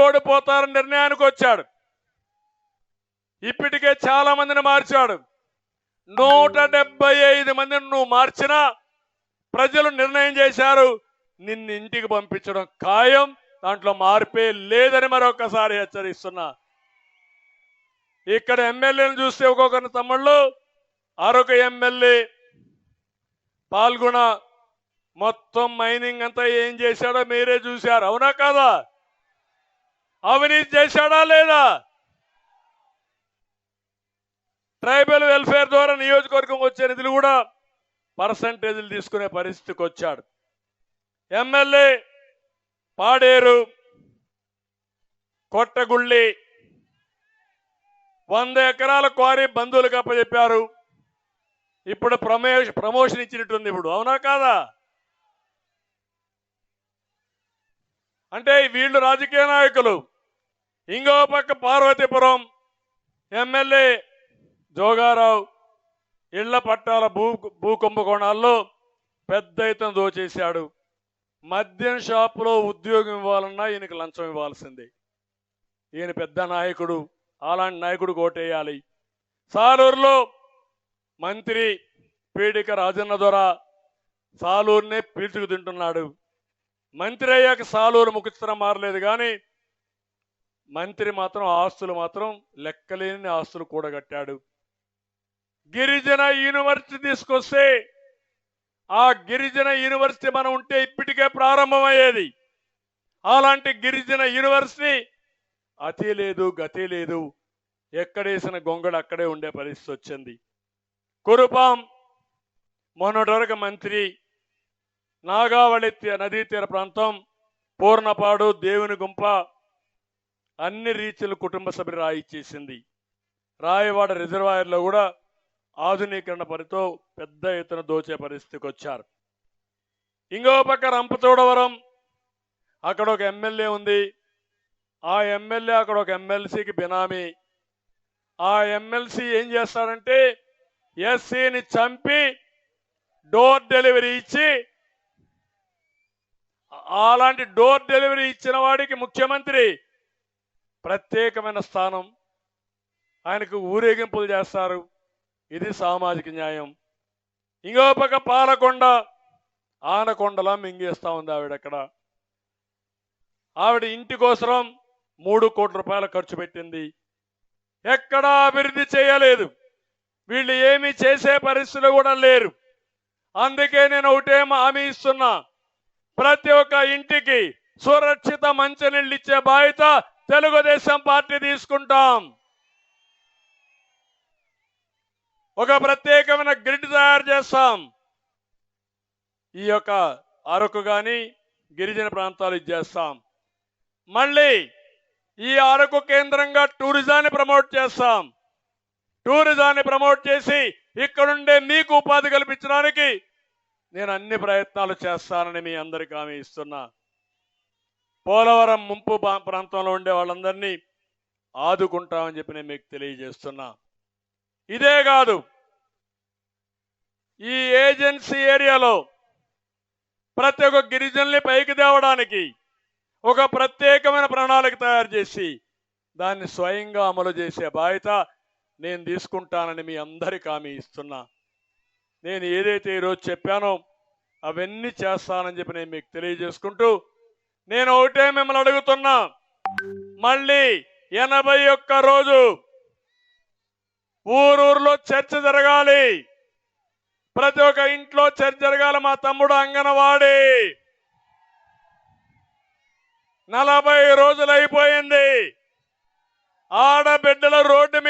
ఓడిపోతారని నిర్ణయానికి వచ్చాడు. ఇప్పటికే చాలా మందిని మార్చాడు. నూట డెబ్బై ఐదు మందిని నువ్వు మార్చినా ప్రజలు నిర్ణయం చేశారు నిన్ను ఇంటికి పంపించడం ఖాయం దాంట్లో మార్పే లేదని మరొకసారి హెచ్చరిస్తున్నా. ఇక్కడ ఎమ్మెల్యేను చూస్తే ఒక్కొక్కరి తమ్ముళ్ళు ఆరొక ఎమ్మెల్యే పాల్గొన మొత్తం మైనింగ్ అంతా ఏం చేశాడో మీరే చూశారు అవునా కాదా? అవినీతి చేశాడా లేదా? ట్రైబల్ వెల్ఫేర్ ద్వారా నియోజకవర్గం వచ్చే నిధులు కూడా పర్సంటేజీలు తీసుకునే పరిస్థితికి వచ్చాడు. ఎమ్మెల్యే పాడేరు కొట్టగుళ్ళి వంద ఎకరాల క్వారీ బంధువులకు అప్పచెప్పారు ఇప్పుడు ప్రమేష్ ప్రమోషన్ ఇచ్చినట్టుంది ఇప్పుడు. అవునా కాదా? అంటే వీళ్ళు రాజకీయ నాయకులు. ఇంకో పక్క పార్వతీపురం ఎమ్మెల్యే జోగారావు ఇళ్ళ పట్టాల భూ భూ కుంభకోణాల్లో పెద్ద ఎత్తున దోచేశాడు. మద్యం షాపులో ఉద్యోగం ఇవ్వాలన్నా ఈయనకి లంచం ఇవ్వాల్సిందే. ఈయన పెద్ద నాయకుడు అలాంటి నాయకుడు కోటేయాలి. సాలూరులో మంత్రి పీడిక రాజన్న దొర సాలూరునే పీల్చుకు తింటున్నాడు. మంత్రి అయ్యాక సాలూరు ముఖచిత్రం మారలేదు కానీ మంత్రి మాత్రం ఆస్తులు మాత్రం లెక్కలేని ఆస్తులు కూడగట్టాడు. గిరిజన యూనివర్సిటీ తీసుకొస్తే ఆ గిరిజన యూనివర్సిటీ మనం ఉంటే ఇప్పటికే ప్రారంభమయ్యేది. అలాంటి గిరిజన యూనివర్సిటీ అతి లేదు గతి లేదు. ఎక్కడేసిన గొంగడు అక్కడే ఉండే పరిస్థితి వచ్చింది. కురుపాం మొన్నటి మంత్రి నాగావళి నదీ తీర ప్రాంతం పూర్ణపాడు దేవుని గుంప అన్ని రీచ్లు కుటుంబ సభ్యులు రాయిచ్చేసింది రాయవాడ రిజర్వాయర్లో కూడా ఆధునీకరణ పరితో పెద్ద ఎత్తున దోచే పరిస్థితికి వచ్చారు. ఇంకో పక్క రంపచోడవరం అక్కడ ఒక ఎమ్మెల్యే ఉంది. ఆ ఎమ్మెల్యే అక్కడ ఒక ఎమ్మెల్సీకి బినామీ. ఆ ఎమ్మెల్సీ ఏం చేస్తాడంటే ఎస్సీని చంపి డోర్ డెలివరీ ఇచ్చి అలాంటి డోర్ డెలివరీ ఇచ్చిన వాడికి ముఖ్యమంత్రి ప్రత్యేకమైన స్థానం. ఆయనకు ఊరేగింపులు చేస్తారు. ఇది సామాజిక న్యాయం. ఇంకో పక్క పాలకొండ ఆనకొండలా మింగేస్తా ఉంది ఆవిడ అక్కడ ఆవిడ ఇంటి కోసరం మూడు కోట్ల రూపాయలు ఖర్చు పెట్టింది. ఎక్కడా అభివృద్ధి చేయలేదు. వీళ్ళు ఏమి చేసే పరిస్థితులు కూడా లేరు. అందుకే నేను ఒకటే హామీ ఇస్తున్నా. ప్రతి ఒక్క ఇంటికి సురక్షిత మంచినీళ్ళు ఇచ్చే బాధ్యత తెలుగుదేశం పార్టీ తీసుకుంటాం. ఒక ప్రత్యేకమైన గ్రిడ్ తయారు చేస్తాం. ఈ యొక్క అరకు కానీ గిరిజన ప్రాంతాలు ఇది చేస్తాం. మళ్ళీ ఈ అరకు కేంద్రంగా టూరిజాన్ని ప్రమోట్ చేస్తాం. టూరిజాన్ని ప్రమోట్ చేసి ఇక్కడుండే మీకు ఉపాధి కల్పించడానికి నేను అన్ని ప్రయత్నాలు చేస్తానని మీ అందరికీ హామీ ఇస్తున్నా. పోలవరం ముంపు ప్రాంతంలో ఉండే వాళ్ళందరినీ ఆదుకుంటామని చెప్పి నేను మీకు తెలియజేస్తున్నా. ఇదే కాదు ఈ ఏజెన్సీ ఏరియాలో ప్రతి ఒక్క గిరిజనుల్ని పైకి తేవడానికి ఒక ప్రత్యేకమైన ప్రణాళిక తయారు చేసి దాన్ని స్వయంగా అమలు చేసే బాధ్యత నేను తీసుకుంటానని మీ అందరికి హామీ ఇస్తున్నా. నేను ఏదైతే ఈరోజు చెప్పానో అవన్నీ చేస్తానని చెప్పి నేను మీకు తెలియజేసుకుంటూ నేను ఒకటే మిమ్మల్ని అడుగుతున్నా. మళ్ళీ ఎనభై ఒక్క రోజు ఊరూరులో చర్చ జరగాలి. ప్రతి ఒక్క ఇంట్లో చర్చ జరగాలి. మా తమ్ముడు అంగనవాడి. నలభై రోజులు అయిపోయింది. ఆడబిడ్డలు రోడ్డు